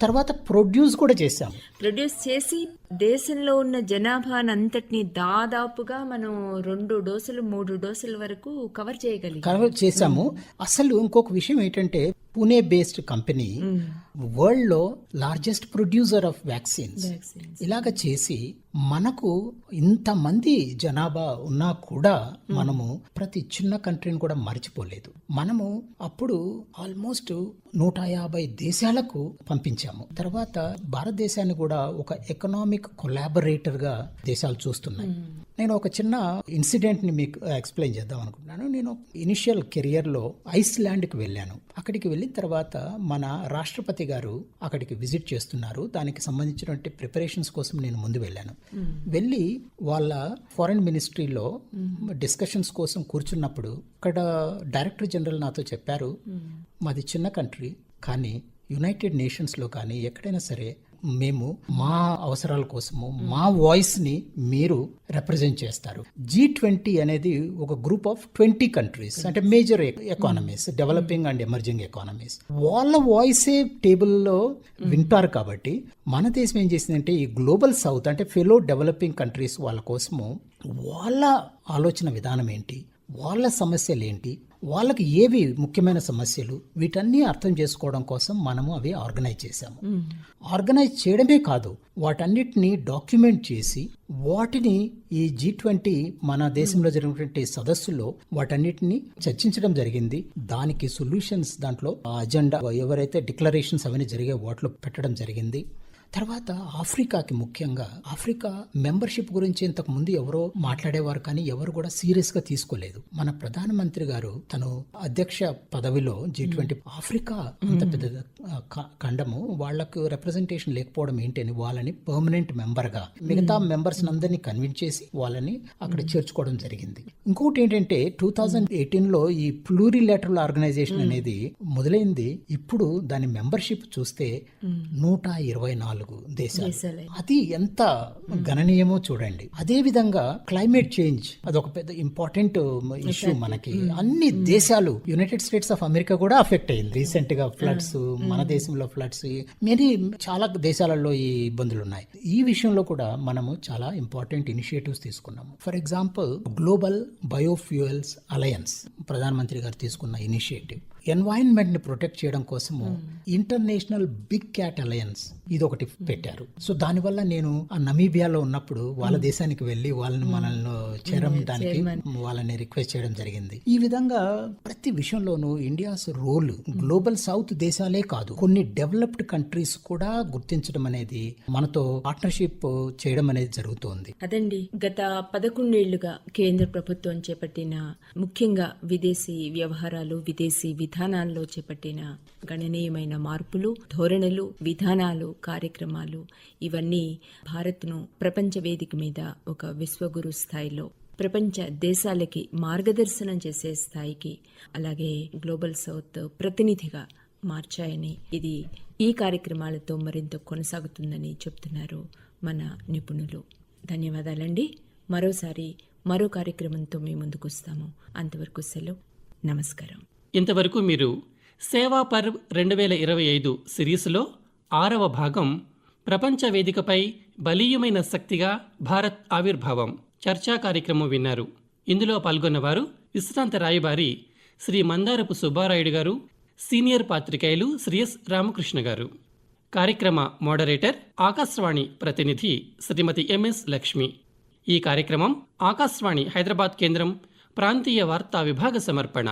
తర్వాత ప్రొడ్యూస్ కూడా చేశాము. ప్రొడ్యూస్ చేసి దేశంలో ఉన్న జనాభానంతటిని దాదాపుగా మనం రెండు డోసులు మూడు డోసుల వరకు కవర్ చేయగలిగాం కవర్ చేశాము. అసలు ఇంకొక విషయం ఏంటంటే పూణే బేస్డ్ కంపెనీ వరల్డ్లో లార్జెస్ట్ ప్రొడ్యూసర్ ఆఫ్ వ్యాక్సిన్స్. ఇలాగ చేసి మనకు ఇంతమంది జనాభా ఉన్నా కూడా మనము ప్రతి చిన్న కంట్రీని కూడా మర్చిపోలేదు. మనము అప్పుడు ఆల్మోస్ట్ నూట యాభై దేశాలకు పంపించాము. తర్వాత భారతదేశాన్ని కూడా ఒక ఎకనామిక్ కొలాబరేటర్గా దేశాలు చూస్తున్నాయి. నేను ఒక చిన్న ఇన్సిడెంట్ని మీకు ఎక్స్ప్లెయిన్ చేద్దాం అనుకుంటున్నాను. నేను ఇనిషియల్ కెరియర్లో ఐస్లాండ్కి వెళ్ళాను. అక్కడికి వెళ్ళిన తర్వాత మన రాష్ట్రపతి గారు అక్కడికి విజిట్ చేస్తున్నారు. దానికి సంబంధించినటువంటి ప్రిపరేషన్స్ కోసం నేను ముందు వెళ్ళాను. వెళ్ళి వాళ్ళ ఫారెన్ మినిస్ట్రీలో డిస్కషన్స్ కోసం కూర్చున్నప్పుడు అక్కడ డైరెక్టర్ జనరల్ నాతో చెప్పారు మాది చిన్న కంట్రీ కానీ యునైటెడ్ నేషన్స్లో కానీ ఎక్కడైనా సరే మేము మా అవసరాల కోసము మా వాయిస్ని మీరు రిప్రజెంట్ చేస్తారు. జీ ట్వంటీ అనేది ఒక గ్రూప్ ఆఫ్ ట్వంటీ కంట్రీస్ అంటే major economies developing and emerging economies వాళ్ళ వాయిసే టేబుల్లో వింటారు కాబట్టి మన దేశం ఏం చేసిందంటే ఈ గ్లోబల్ సౌత్ అంటే ఫెలో డెవలపింగ్ కంట్రీస్ వాళ్ళ కోసము వాళ్ళ ఆలోచన విధానం ఏంటి? వాళ్ళ సమస్యలు ఏంటి? వాళ్ళకి ఏవి ముఖ్యమైన సమస్యలు వీటన్నీ అర్థం చేసుకోవడం కోసం మనము అవి ఆర్గనైజ్ చేశాము. ఆర్గనైజ్ చేయడమే కాదు వాటన్నిటిని డాక్యుమెంట్ చేసి వాటిని ఈ జీ ట్వంటీ మన దేశంలో జరిగినటువంటి సదస్సులో వాటన్నిటిని చర్చించడం జరిగింది. దానికి సొల్యూషన్స్ దాంట్లో అజెండా ఎవరైతే డిక్లరేషన్స్ అవన్నీ జరిగే వాటిలో పెట్టడం జరిగింది. తర్వాత ఆఫ్రికాకి ముఖ్యంగా ఆఫ్రికా మెంబర్షిప్ గురించి ఇంతకు ముందు ఎవరో మాట్లాడేవారు కానీ ఎవరు కూడా సీరియస్గా తీసుకోలేదు. మన ప్రధానమంత్రి గారు తను అధ్యక్ష పదవిలో జీ ట్వంటీ ఆఫ్రికా అంత పెద్ద ఖండము వాళ్ళకు రిప్రజెంటేషన్ లేకపోవడం ఏంటని వాళ్ళని పర్మనెంట్ మెంబర్గా మిగతా మెంబర్స్ అందరినీ కన్విన్స్ చేసి వాళ్ళని అక్కడ చేర్చుకోవడం జరిగింది. ఇంకొకటి ఏంటంటే టూ థౌజండ్ ఎయిటీన్లో ఈ ప్లూరిలేటరల్ ఆర్గనైజేషన్ అనేది మొదలైంది. ఇప్పుడు దాని మెంబర్షిప్ చూస్తే నూట ఇరవై నాలుగు దేశాలు. దేశాలే. అది ఎంత గణనీయమో చూడండి. అదే విధంగా క్లైమేట్ చేంజ్ అదొక పెద్ద ఇంపార్టెంట్ ఇష్యూ మనకి. అన్ని దేశాలు యునైటెడ్ స్టేట్స్ ఆఫ్ అమెరికా కూడా అఫెక్ట్ అయింది రీసెంట్గా ఫ్లడ్స్ మన దేశంలో ఫ్లడ్స్ మెనీ చాలా దేశాలలో ఈ ఇబ్బందులు ఉన్నాయి. ఈ విషయంలో కూడా మనము చాలా ఇంపార్టెంట్ ఇనిషియేటివ్స్ తీసుకున్నాము. For example global biofuels alliance ప్రధానమంత్రి గారు తీసుకున్న ఇనిషియేటివ్ ఎన్వైరన్మెంట్ని ప్రొటెక్ట్ చేయడం కోసము ఇంటర్నేషనల్ బిగ్ క్యాట్ అలయన్స్ ఇది ఒకటి పెట్టారు. సో దానివల్ల నేను ఆ నమీబియాలో ఉన్నప్పుడు వాళ్ళ దేశానికి వెళ్ళి వాళ్ళని మనల్ని చేరడానికి వాళ్ళని రిక్వెస్ట్ చేయడం జరిగింది. ఈ విధంగా ప్రతి విషయంలోనూ ఇండియాస్ రోల్ గ్లోబల్ సౌత్ దేశాలే కాదు కొన్ని డెవలప్డ్ కంట్రీస్ కూడా గుర్తించడం అనేది మనతో పార్ట్నర్షిప్ చేయడం అనేది జరుగుతోంది. అదండి. గత పదకొండేళ్ళుగా కేంద్ర ప్రభుత్వం చేపట్టిన ముఖ్యంగా విదేశీ వ్యవహారాలు విదేశీ విధానాల్లో చేపట్టిన గణనీయమైన మార్పులు ధోరణులు విధానాలు కార్యక్రమాలు ఇవన్నీ భారత్ను ప్రపంచ వేదిక మీద ఒక విశ్వగురు స్థాయిలో ప్రపంచ దేశాలకి మార్గదర్శనం చేసే స్థాయికి అలాగే గ్లోబల్ సౌత్ ప్రతినిధిగా మార్చాయని ఇది ఈ కార్యక్రమాలతో మరింత కొనసాగుతుందని చెప్తున్నారు మన నిపుణులు. ధన్యవాదాలండి. మరోసారి మరో కార్యక్రమంతో మీ ముందుకు వస్తాము. అంతవరకు సెలవు. నమస్కారం. ఇంతవరకు మీరు సేవా పర్వ్ రెండు వేల ఇరవై ఐదు సిరీస్లో ఆరవ భాగం ప్రపంచ వేదికపై బలీయమైన శక్తిగా భారత్ ఆవిర్భావం చర్చా కార్యక్రమం విన్నారు. ఇందులో పాల్గొన్నవారు విశ్రాంత రాయబారి శ్రీ మందారపు సుబ్బారాయుడు గారు సీనియర్ పాత్రికేయులు శ్రీ ఎస్ రామకృష్ణ గారు. కార్యక్రమ మోడరేటర్ ఆకాశవాణి ప్రతినిధి శ్రీమతి ఎంఎస్ లక్ష్మి. ఈ కార్యక్రమం ఆకాశవాణి హైదరాబాద్ కేంద్రం ప్రాంతీయ వార్తా విభాగ సమర్పణ.